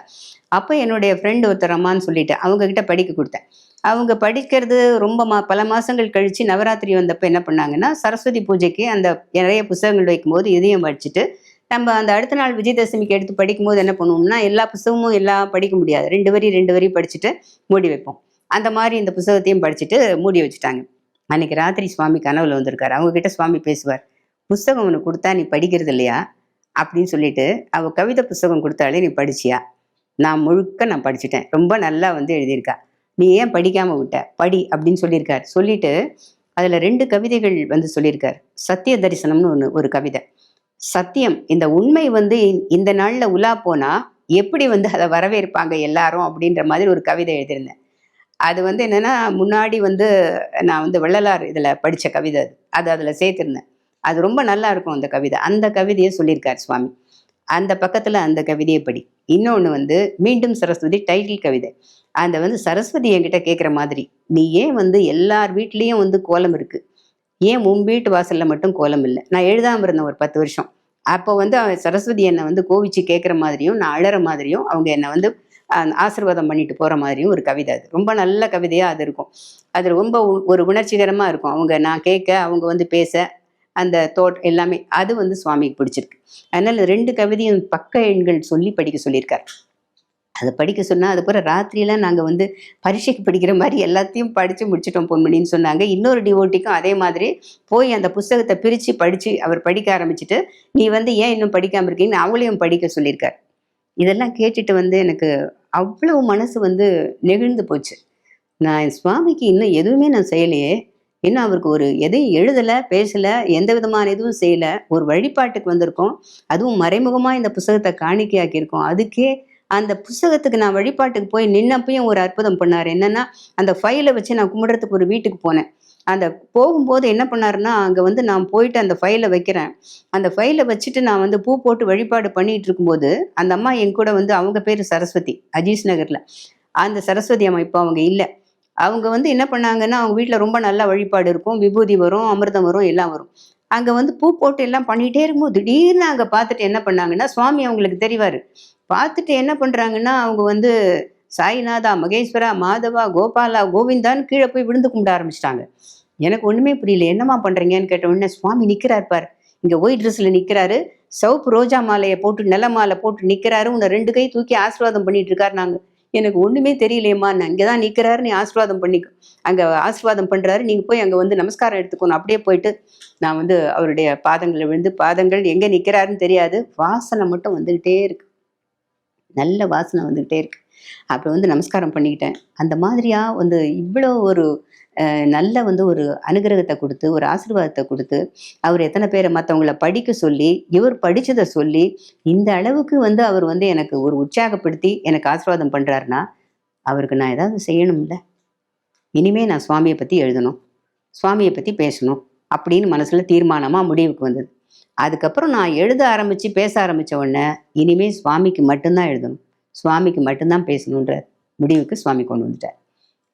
அப்போ என்னுடைய ஃப்ரெண்டு ஒருத்தர் அம்மான்னு சொல்லிட்டு அவங்க கிட்ட படிக்க கொடுத்தேன். அவங்க படிக்கிறது ரொம்ப மா பல மாதங்கள் கழிச்சு நவராத்திரி வந்தப்போ என்ன பண்ணாங்கன்னா சரஸ்வதி பூஜைக்கு அந்த நிறைய புஸ்தகங்கள் வைக்கும்போது இதையும் படிச்சுட்டு நம்ம அந்த அடுத்த நாள் விஜயதசமிக்கு எடுத்து படிக்கும்போது என்ன பண்ணுவோம்னா எல்லா புஸ்தகமும் எல்லாம் படிக்க முடியாது. ரெண்டு வரி ரெண்டு வரி படிச்சுட்டு மூடி வைப்போம். அந்த மாதிரி இந்த புஸ்தகத்தையும் படிச்சுட்டு மூடி வச்சுட்டாங்க. அன்னைக்கு ராத்திரி சுவாமி கனவுல வந்திருக்காரு. அவங்க கிட்ட சுவாமி பேசுவார். புஸ்தகம் உனக்கு கொடுத்தா நீ படிக்கிறது இல்லையா? அப்படின்னு சொல்லிட்டு அவ கவிதை புஸ்தகம் கொடுத்தாலே நீ படிச்சியா? நான் முழுக்க நான் படிச்சுட்டேன். ரொம்ப நல்லா வந்து எழுதியிருக்கா. நீ ஏன் படிக்காம விட்ட? படி அப்படின்னு சொல்லியிருக்கார். சொல்லிட்டு அதுல ரெண்டு கவிதைகள் வந்து சொல்லியிருக்கார். சத்திய தரிசனம்னு ஒன்று ஒரு கவிதை. சத்தியம். இந்த உண்மை வந்து இந்த நாளில் உலா போனா எப்படி வந்து அதை வரவேற்பாங்க எல்லாரும் அப்படின்ற மாதிரி ஒரு கவிதை எழுதியிருந்தேன். அது வந்து என்னன்னா முன்னாடி வந்து நான் வந்து வள்ளலார் இதில் படித்த கவிதை அது. அது அதில் சேர்த்திருந்தேன். அது ரொம்ப நல்லா இருக்கும் அந்த கவிதை. அந்த கவிதையை சொல்லியிருக்கார் சுவாமி. அந்த பக்கத்தில் அந்த கவிதையை படி. இன்னொன்று வந்து மீண்டும் சரஸ்வதி டைட்டில் கவிதை. அந்த வந்து சரஸ்வதி என்கிட்ட கேட்குற மாதிரி நீ ஏன் வந்து எல்லார் வீட்லேயும் வந்து கோலம் இருக்குது ஏன் உன் வீட்டு வாசல்ல மட்டும் கோலம் இல்லை? நான் எழுதாமல் இருந்தேன் ஒரு பத்து வருஷம். அப்போ வந்து அவன் சரஸ்வதி என்னை வந்து கோவிச்சு கேட்குற மாதிரியும் நான் அழற மாதிரியும் அவங்க என்னை வந்து ஆசீர்வாதம் பண்ணிட்டு போகிற மாதிரியும் ஒரு கவிதை அது. ரொம்ப நல்ல கவிதையாக அது இருக்கும். அது ரொம்ப ஒரு உணர்ச்சிகரமாக இருக்கும். அவங்க நான் கேட்க அவங்க வந்து பேச அந்த தோட் எல்லாமே. அது வந்து சுவாமிக்கு பிடிச்சிருக்கு. அதனால ரெண்டு கவிதையும் பக்க எண்கள் சொல்லி படிக்க சொல்லியிருக்காரு. அதை படிக்க சொன்னால் அது போகிற ராத்திரியெல்லாம் நாங்கள் வந்து பரீட்சைக்கு படிக்கிற மாதிரி எல்லாத்தையும் படித்து முடிச்சிட்டோம் பொன்மணின்னு சொன்னாங்க. இன்னொரு டிவோட்டிக்கும் அதே மாதிரி போய் அந்த புஸ்தகத்தை பிரித்து படித்து அவர் படிக்க ஆரம்பிச்சுட்டு நீ வந்து ஏன் இன்னும் படிக்காமல் இருக்கீங்கன்னு அவங்களையும் படிக்க சொல்லியிருக்கார். இதெல்லாம் கேட்டுட்டு வந்து எனக்கு அவ்வளவு மனசு வந்து நெகிழ்ந்து போச்சு. நான் என் சுவாமிக்கு இன்னும் எதுவுமே நான் செய்யலையே. இன்னும் அவருக்கு ஒரு எதையும் எழுதலை பேசலை எந்த விதமான எதுவும் செய்யலை. ஒரு வழிபாட்டுக்கு வந்திருக்கோம். அதுவும் மறைமுகமாக இந்த புஸ்தகத்தை காணிக்கையாக்கியிருக்கோம். அதுக்கே அந்த புஸ்தகத்துக்கு நான் வழிபாட்டுக்கு போய் நின்னப்பையும் ஒரு அற்புதம் பண்ணார். என்னன்னா அந்த ஃபைலை வச்சு நான் கும்பிட்றதுக்கு ஒரு வீட்டுக்கு போனேன். அந்த போகும்போது என்ன பண்ணாருன்னா அங்கே வந்து நான் போயிட்டு அந்த ஃபைலை வைக்கிறேன். அந்த ஃபைலை வச்சுட்டு நான் வந்து பூ போட்டு வழிபாடு பண்ணிட்டு இருக்கும்போது அந்த அம்மா என் கூட வந்து அவங்க பேர் சரஸ்வதி அஜீஸ் நகரில். அந்த சரஸ்வதி அம்மா இப்போ அவங்க இல்லை. அவங்க வந்து என்ன பண்ணாங்கன்னா அவங்க வீட்டில் ரொம்ப நல்லா வழிபாடு இருக்கும். விபூதி வரும் அமிர்தம் வரும் எல்லாம் வரும். அங்கே வந்து பூ போட்டு எல்லாம் பண்ணிகிட்டே இருக்கும்போது திடீர்னு அங்கே பார்த்துட்டு என்ன பண்ணாங்கன்னா சுவாமி அவங்களுக்கு தெரிவார். பார்த்துட்டு என்ன பண்ணுறாங்கன்னா அவங்க வந்து சாய்நாதா மகேஸ்வரா மாதவா கோபாலா கோவிந்தான்னு கீழே போய் விழுந்து கும்பிட ஆரம்பிச்சிட்டாங்க. எனக்கு ஒன்றுமே புரியல என்னம்மா பண்ணுறீங்கன்னு கேட்ட உடனே சுவாமி நிற்கிறார் பார். இங்கே ஒயிட் ட்ரெஸ்ஸில் நிற்கிறாரு சவுப்பு ரோஜா மாலையை போட்டு நில மாலை போட்டு நிற்கிறாரு உன்னை ரெண்டு கை தூக்கி ஆசீர்வாதம் பண்ணிட்டு இருக்காரு நாங்கள் எனக்கு ஒன்றுமே தெரியலையேம்மா. நான் இங்கே தான் நிற்கிறாரு நீ ஆசீர்வாதம் பண்ணிக்கோ. அங்கே ஆசீர்வாதம் பண்ணுறாரு நீங்கள் போய் அங்கே வந்து நமஸ்காரம் எடுத்துக்கணும் அப்படியே போயிட்டு நான் வந்து அவருடைய பாதங்களை விழுந்து பாதங்கள் எங்கே நிற்கிறாருன்னு தெரியாது. வாசனை மட்டும் வந்துக்கிட்டே இருக்கு. நல்ல வாசனை வந்துக்கிட்டே இருக்கு. அப்புறம் வந்து நமஸ்காரம் பண்ணிக்கிட்டேன். அந்த மாதிரியா வந்து இவ்வளோ ஒரு நல்ல வந்து ஒரு அனுகிரகத்தை கொடுத்து ஒரு ஆசீர்வாதத்தை கொடுத்து அவர் எத்தனை பேரை மற்றவங்கள படிக்க சொல்லி இவர் படித்ததை சொல்லி இந்த அளவுக்கு வந்து அவர் வந்து எனக்கு ஒரு உற்சாகப்படுத்தி எனக்கு ஆசீர்வாதம் பண்ணுறாருன்னா அவருக்கு நான் ஏதாவது செய்யணும்ல. இனிமே நான் சுவாமியை பற்றி எழுதணும். சுவாமியை பற்றி பேசணும் அப்படின்னு மனசில் தீர்மானமாக முடிவுக்கு வந்தது. அதுக்கப்புறம் நான் எழுத ஆரம்பித்து பேச ஆரம்பித்த உடனே இனிமேல் சுவாமிக்கு மட்டும்தான் எழுதணும். சுவாமிக்கு மட்டும்தான் பேசணுன்ற முடிவுக்கு சுவாமி கொண்டு வந்துட்டார்.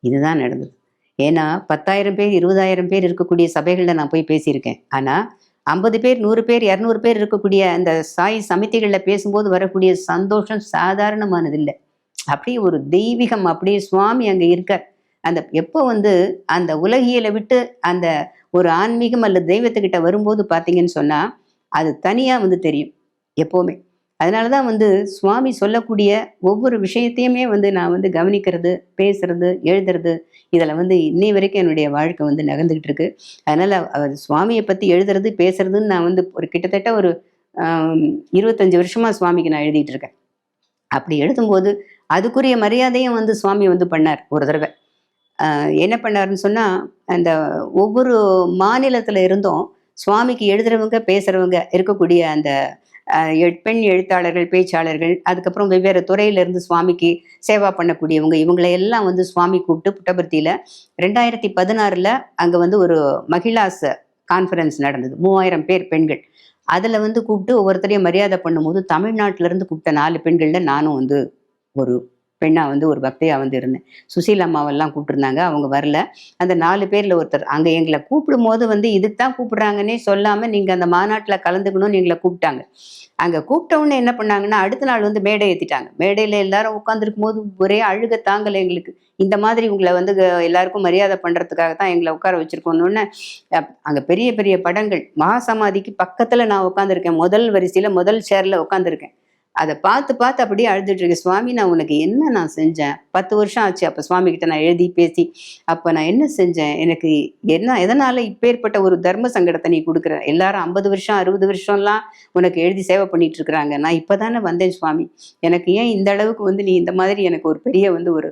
இதுதான் நடந்தது. ஏன்னா பத்தாயிரம் பேர் இருபதாயிரம் பேர் இருக்கக்கூடிய சபைகளில் நான் போய் பேசியிருக்கேன். ஆனால் ஐம்பது பேர் நூறு பேர் இரநூறு பேர் இருக்கக்கூடிய அந்த சாய் சமிதிகளில் பேசும்போது வரக்கூடிய சந்தோஷம் சாதாரணமானது இல்லை அப்படியே ஒரு தெய்வீகம் அப்படியே சுவாமி அங்கே இருக்கார். அந்த எப்போ வந்து அந்த உலகியலை விட்டு அந்த ஒரு ஆன்மீகம் அல்லது தெய்வத்துக்கிட்ட வரும்போது பார்த்தீங்கன்னு சொன்னால் அது தனியாக வந்து தெரியும் எப்போவுமே. அதனால தான் வந்து சுவாமி சொல்லக்கூடிய ஒவ்வொரு விஷயத்தையுமே வந்து நான் வந்து கவனிக்கிறது பேசுறது எழுதுறது இதில் வந்து இன்னை வரைக்கும் என்னுடைய வாழ்க்கை வந்து நகர்ந்துக்கிட்டு இருக்கு. அதனால் அவர் சுவாமியை பற்றி எழுதுறது பேசுறதுன்னு நான் வந்து ஒரு கிட்டத்தட்ட ஒரு இருபத்தஞ்சு வருஷமாக சுவாமிக்கு நான் எழுதிட்டு இருக்கேன். அப்படி எழுதும்போது அதுக்குரிய மரியாதையும் வந்து சுவாமி வந்து பண்ணார் ஒரு தடவை. என்ன பண்ணாருன்னு சொன்னால் அந்த ஒவ்வொரு மாநிலத்தில் இருந்தும் சுவாமிக்கு எழுதுறவங்க பேசுகிறவங்க இருக்கக்கூடிய அந்த எ- பெண் எழுத்தாளர்கள் பேச்சாளர்கள் அதுக்கப்புறம் வெவ்வேறு துறையிலிருந்து சுவாமிக்கு சேவா பண்ணக்கூடியவங்க இவங்களை எல்லாம் வந்து சுவாமி கூப்பிட்டு புட்டபர்த்தியில் ரெண்டாயிரத்தி பதினாறில் அங்கே வந்து ஒரு மகிழாஸ் கான்ஃபரன்ஸ் நடந்தது. மூவாயிரம் பேர் பெண்கள். அதில் வந்து கூப்பிட்டு ஒவ்வொருத்தரையும் மரியாதை பண்ணும்போது தமிழ்நாட்டிலேருந்து கூப்பிட்ட நாலு பெண்களில் நானும் வந்து ஒரு பெண்ணாக வந்து ஒரு பக்தையாக வந்து இருந்தேன். சுசீல் அம்மாவெல்லாம் கூப்பிட்டுருந்தாங்க. அவங்க வரல. அந்த நாலு பேரில் ஒருத்தர் அங்கே எங்களை கூப்பிடும் போது வந்து இதுக்கு தான் கூப்பிட்றாங்கன்னே சொல்லாமல் நீங்கள் அந்த மாநாட்டில் கலந்துக்கணும்னு எங்களை கூப்பிட்டாங்க. அங்கே கூப்பிட்டவுடனே என்ன பண்ணாங்கன்னா அடுத்த நாள் வந்து மேடை ஏற்றிட்டாங்க மேடையில் எல்லாரும் உட்காந்துருக்கும் போது ஒரே அழுக தாங்கலை எங்களுக்கு. இந்த மாதிரி உங்களை வந்து எல்லாருக்கும் மரியாதை பண்ணுறதுக்காக தான் எங்களை உட்கார வச்சுருக்கோன்னு அங்கே பெரிய பெரிய படங்கள். மகாசமாதிக்கு பக்கத்தில் நான் உட்காந்துருக்கேன் முதல் வரிசையில் முதல் சேரில் உட்காந்துருக்கேன் அதை பார்த்து பார்த்து அப்படியே அழுதுட்டு இருக்கு சுவாமி நான் உனக்கு என்ன நான் செஞ்சேன்? பத்து வருஷம் ஆச்சு. அப்போ சுவாமி கிட்ட நான் எழுதி பேசி அப்போ நான் என்ன செஞ்சேன்? எனக்கு என்ன எதனால இப்பேற்பட்ட ஒரு தர்ம சங்கடத்தை நீ கொடுக்குற? எல்லாரும் ஐம்பது வருஷம் அறுபது வருஷம்லாம் உனக்கு எழுதி சேவை பண்ணிட்டு இருக்கிறாங்க. நான் இப்போதானே வந்தேன் சுவாமி. எனக்கு ஏன் இந்த அளவுக்கு வந்து நீ இந்த மாதிரி எனக்கு ஒரு பெரிய வந்து ஒரு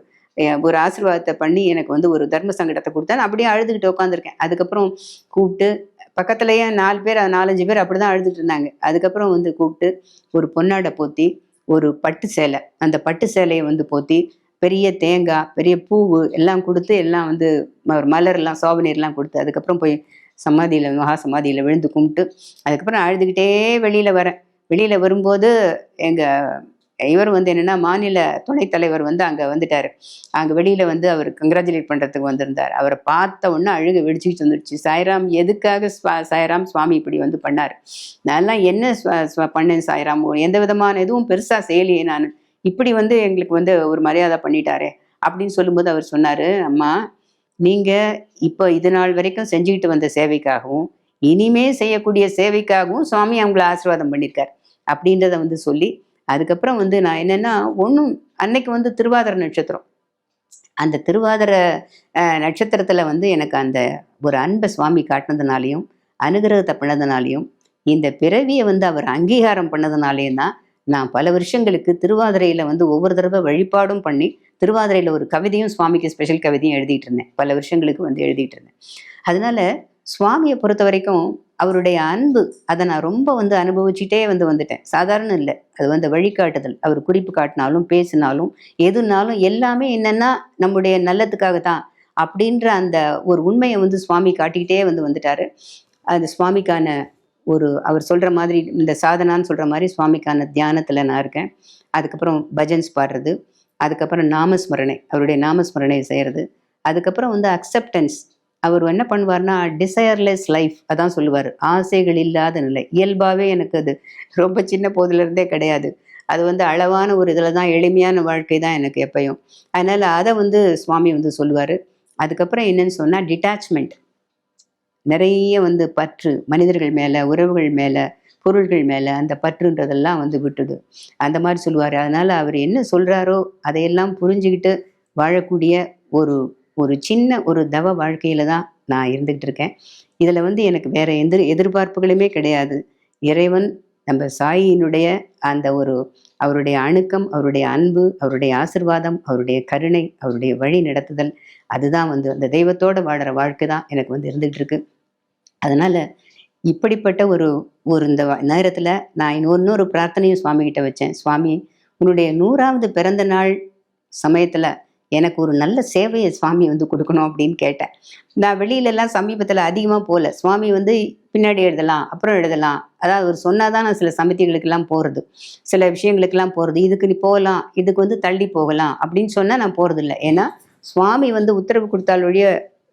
ஒரு ஆசீர்வாதத்தை பண்ணி எனக்கு வந்து ஒரு தர்ம சங்கடத்தை கொடுத்தா அப்படியே அழுதுகிட்டு உட்காந்துருக்கேன் அதுக்கப்புறம் கூப்பிட்டு பக்கத்துலயே நாலு பேர் நாலஞ்சு பேர் அப்படிதான் அழுதுட்டு இருந்தாங்க. அதுக்கப்புறம் வந்து கூப்பிட்டு ஒரு பொன்னாடை போத்தி ஒரு பட்டு சேலை. அந்த பட்டு சேலையை வந்து போத்தி பெரிய தேங்காய் பெரிய பூவு எல்லாம் கொடுத்து எல்லாம் வந்து ம- மலர்லாம் சோபனீர்லாம் கொடுத்து அதுக்கப்புறம் போய் சமாதியில் மகா சமாதியில் விழுந்து கும்பிட்டு அதுக்கப்புறம் அழுதுகிட்டே வெளியில் வரேன். வெளியில் வரும்போது எங்கள் இவர் வந்து என்னென்னா மாநில துணைத் தலைவர் வந்து அங்கே வந்துட்டார். அங்கே வெளியில் வந்து அவர் கங்க்ராச்சுலேட் பண்ணுறதுக்கு வந்திருந்தார். அவரை பார்த்த உடனே அழுக வெடிச்சுக்கிட்டு வந்துடுச்சு சாய்ராம் எதுக்காக ஸ்வா சாய்ராம் சுவாமி இப்படி வந்து பண்ணார்? நான்லாம் என்ன ஸ்வ- பண்ணேன் சாய்ராம்? எந்த விதமான எதுவும் பெருசாக செய்யலையே நான். இப்படி வந்து எங்களுக்கு வந்து ஒரு மரியாதை பண்ணிட்டாரே அப்படின்னு சொல்லும்போது அவர் சொன்னார் அம்மா நீங்கள் இப்போ இது நாள் வரைக்கும் செஞ்சுக்கிட்டு வந்த சேவைக்காகவும் இனிமே செய்யக்கூடிய சேவைக்காகவும் சுவாமி அவங்கள ஆசீர்வாதம் பண்ணியிருக்கார் அப்படின்றத வந்து சொல்லி அதுக்கப்புறம் வந்து நான் என்னென்னா ஒன்றும் அன்னைக்கு வந்து திருவாதிர நட்சத்திரம். அந்த திருவாதிர நட்சத்திரத்தில் வந்து எனக்கு அந்த ஒரு அன்பை சுவாமி காட்டினதுனாலையும் அனுகிரகத்தை பண்ணதுனாலையும் இந்த பிறவியை வந்து அவர் அங்கீகாரம் பண்ணதுனாலேயும் தான் நான் பல வருஷங்களுக்கு திருவாதிரையில் வந்து ஒவ்வொரு தடவை வழிபாடும் பண்ணி திருவாதிரையில் ஒரு கவிதையும் சுவாமிக்கு ஸ்பெஷல் கவிதையும் எழுதிட்டு இருந்தேன். பல வருஷங்களுக்கு வந்து எழுதிட்டு இருந்தேன். அதனால சுவாமியை பொறுத்த வரைக்கும் அவருடைய அன்பு அதை நான் ரொம்ப வந்து அனுபவிச்சுட்டே வந்து வந்துட்டேன். சாதாரணம் இல்லை. அது வந்து வழிகாட்டுதல். அவர் குறிப்பு காட்டினாலும் பேசினாலும் எதுனாலும் எல்லாமே என்னென்னா நம்முடைய நல்லத்துக்காக தான் அப்படின்ற அந்த ஒரு உண்மையை வந்து சுவாமி காட்டிக்கிட்டே வந்து வந்துட்டாரு. அந்த சுவாமிக்கான ஒரு அவர் சொல்கிற மாதிரி இந்த சாதனான்னு சொல்கிற மாதிரி சுவாமிக்கான தியானத்தில் நான் இருக்கேன். அதுக்கப்புறம் பஜன்ஸ் பாடுறது. அதுக்கப்புறம் நாமஸ்மரணை அவருடைய நாமஸ்மரணை செய்கிறது அதுக்கப்புறம் வந்து அக்செப்டன்ஸ் அவர் என்ன பண்ணுவார்னா டிசையர்லெஸ் லைஃப் அதான் சொல்லுவார். ஆசைகள் இல்லாத நிலை. இயல்பாகவே எனக்கு அது ரொம்ப சின்ன போதிலிருந்தே கிடையாது. அது வந்து அளவான ஒரு இதில் தான் எளிமையான வாழ்க்கை தான் எனக்கு எப்பயும். அதனால் அதை வந்து சுவாமி வந்து சொல்லுவார். அதுக்கப்புறம் என்னன்னு சொன்னால் டிட்டாச்மெண்ட் நிறைய வந்து பற்று மனிதர்கள் மேலே உறவுகள் மேலே பொருள்கள் மேலே அந்த பற்றுன்றதெல்லாம் வந்து விட்டுடு அந்த மாதிரி சொல்லுவார். அதனால் அவர் என்ன சொல்கிறாரோ அதையெல்லாம் புரிஞ்சுக்கிட்டு வாழக்கூடிய ஒரு ஒரு சின்ன ஒரு தவ வாழ்க்கையில தான் நான் இருந்துகிட்டு இருக்கேன். இதில் வந்து எனக்கு வேற எந்த எதிர்பார்ப்புகளுமே கிடையாது. இறைவன் நம்ம சாயினுடைய அந்த ஒரு அவருடைய அணுக்கம் அவருடைய அன்பு அவருடைய ஆசிர்வாதம் அவருடைய கருணை அவருடைய வழி நடத்துதல் அதுதான் வந்து அந்த தெய்வத்தோட வாழ்கிற வாழ்க்கை தான் எனக்கு வந்து இருந்துகிட்டு இருக்கு. அதனால இப்படிப்பட்ட ஒரு ஒரு இந்த நேரத்தில் நான் இன்னொரு இன்னொரு பிரார்த்தனையும் சுவாமிகிட்ட வச்சேன். சுவாமி உன்னுடைய நூறாவது பிறந்த நாள் சமயத்தில் எனக்கு ஒரு நல்ல சேவையை சுவாமி வந்து கொடுக்கணும் அப்படின்னு கேட்டேன். நான் வெளியிலலாம் சமீபத்தில் அதிகமாக போகல சுவாமி வந்து பின்னாடி எழுதலாம் அப்புறம் எழுதலாம். அதாவது அவர் சொன்னாதான் நான் சில சமிதிகளுக்கெல்லாம் போகிறது சில விஷயங்களுக்கெல்லாம் போகிறது இதுக்கு நீ போகலாம் இதுக்கு வந்து தள்ளி போகலாம் அப்படின்னு சொன்னால் நான் போகிறதில்ல இல்லை ஏன்னா சுவாமி வந்து உத்தரவு கொடுத்தால் ஒழிய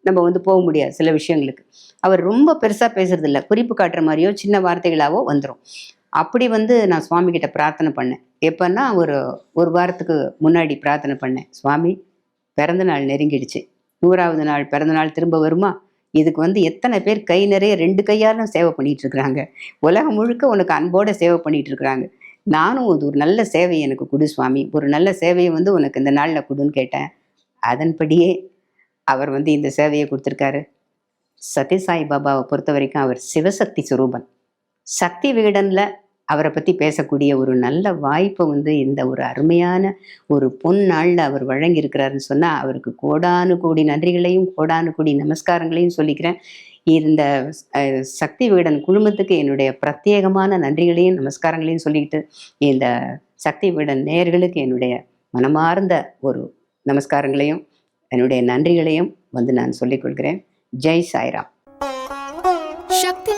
நம்ம வந்து போக முடியாது சில விஷயங்களுக்கு. அவர் ரொம்ப பெருசாக பேசுறதில்ல. குறிப்பு காட்டுற மாதிரியோ சின்ன வார்த்தைகளாவோ வந்துடும் அப்படி வந்து நான் சுவாமி கிட்ட பிரார்த்தனை பண்ணேன். எப்பன்னா ஒரு ஒரு வாரத்துக்கு முன்னாடி பிரார்த்தனை பண்ணேன். சுவாமி பிறந்த நாள் நெருங்கிடுச்சு. நூறாவது நாள் பிறந்த நாள் திரும்ப வருமா? இதுக்கு வந்து எத்தனை பேர் கை நிறைய ரெண்டு கையாலும் சேவை பண்ணிட்டு இருக்கிறாங்க உலகம் முழுக்க உனக்கு அன்போட சேவை பண்ணிட்டு இருக்கிறாங்க நானும் அது ஒரு நல்ல சேவை எனக்கு கொடு சுவாமி. ஒரு நல்ல சேவையை வந்து உனக்கு இந்த நாளில் கொடுன்னு கேட்டேன். அதன்படியே அவர் வந்து இந்த சேவையை கொடுத்துருக்காரு. சத்யசாய் பாபாவை பொறுத்த வரைக்கும் அவர் சிவசக்தி சுரூபன். சக்தி விகடனில் அவரை பற்றி பேசக்கூடிய ஒரு நல்ல வாய்ப்பை வந்து இந்த ஒரு அருமையான ஒரு பொன் நாளில் அவர் வழங்கியிருக்கிறாருன்னு சொன்னால் அவருக்கு கோடானு கோடி நன்றிகளையும் கோடானு கோடி நமஸ்காரங்களையும் சொல்லிக்கிறேன். இந்த சக்தி விகடன் குழுமத்துக்கு என்னுடைய பிரத்யேகமான நன்றிகளையும் நமஸ்காரங்களையும் சொல்லிக்கிட்டு இந்த சக்தி விகடன் நேயர்களுக்கு என்னுடைய மனமார்ந்த ஒரு நமஸ்காரங்களையும் என்னுடைய நன்றிகளையும் வந்து நான் சொல்லிக் கொள்கிறேன். ஜெய் சாய்ராம். சக்தி